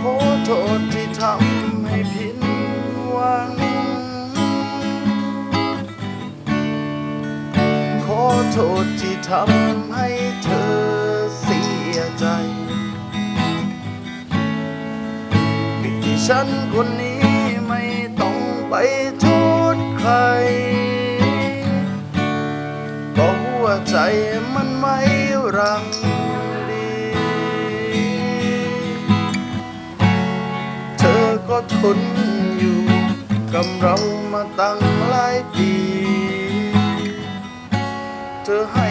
ขอโทษที่ทำให้ผิดหวัง ขอโทษที่ทำให้เธอ ฉันคนนี้ไม่ต้องไปโทษใครก็หัวใจมันไม่รังดี เธอก็ทนอยู่กับเรามาตั้งหลายปี เธอให้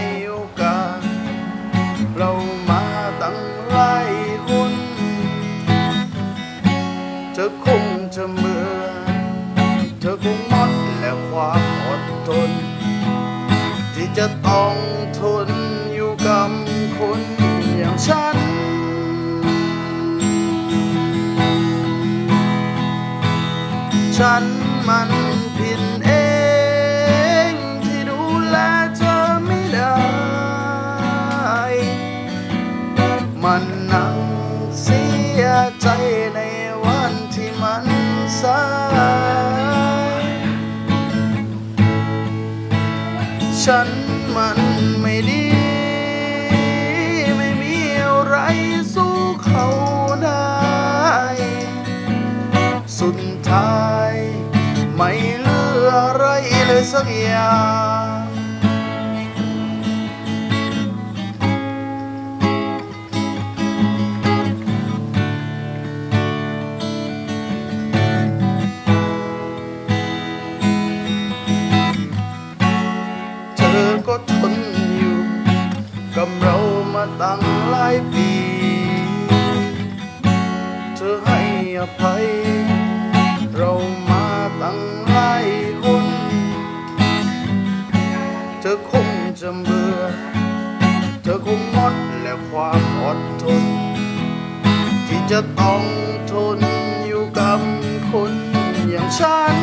เธอคงจะเมื่อ เธอคงหมดแล้วความอดทน ที่จะต้องทนอยู่กับคนอย่างฉัน ฉันมันผิดเองที่ดูแลเธอไม่ได้ มัน ฉันมันไม่ดี ไม่มีอะไรสู้เขาได้ สุดท้าย ไม่เหลืออะไรเลยสักอย่าง กับเรามาตั้งหลายปี เธอให้อภัย เรามาตั้งหลายคน เธอคงจะเบื่อ เธอคงหมดแล้วความอดทน ที่จะต้องทนอยู่กับคนอย่างฉัน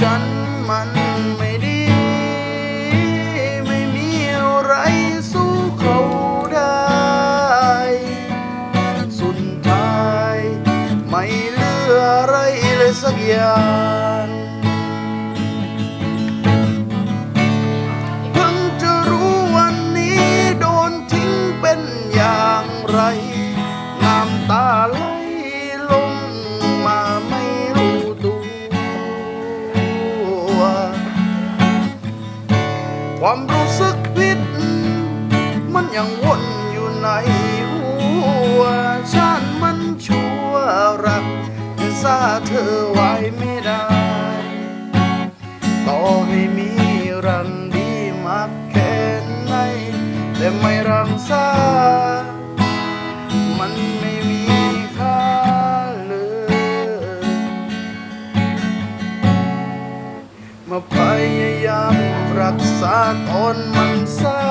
ฉันมันไม่ดี ไม่มีอะไรสู้เขาได้ สุดท้าย ไม่เหลืออะไรเลยสักอย่าง ยังวนอยู่ในหัว ฉันมันชั่วรักซาเธอไว้ไม่ได้ ต่อให้มีรังดีมากแค่ไหนแต่ไม่รังสามันไม่มีค่าเลยมาพยายามรักษาตอนมันสา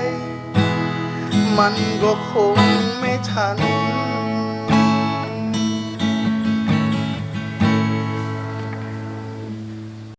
ย มันก็คงไม่ทัน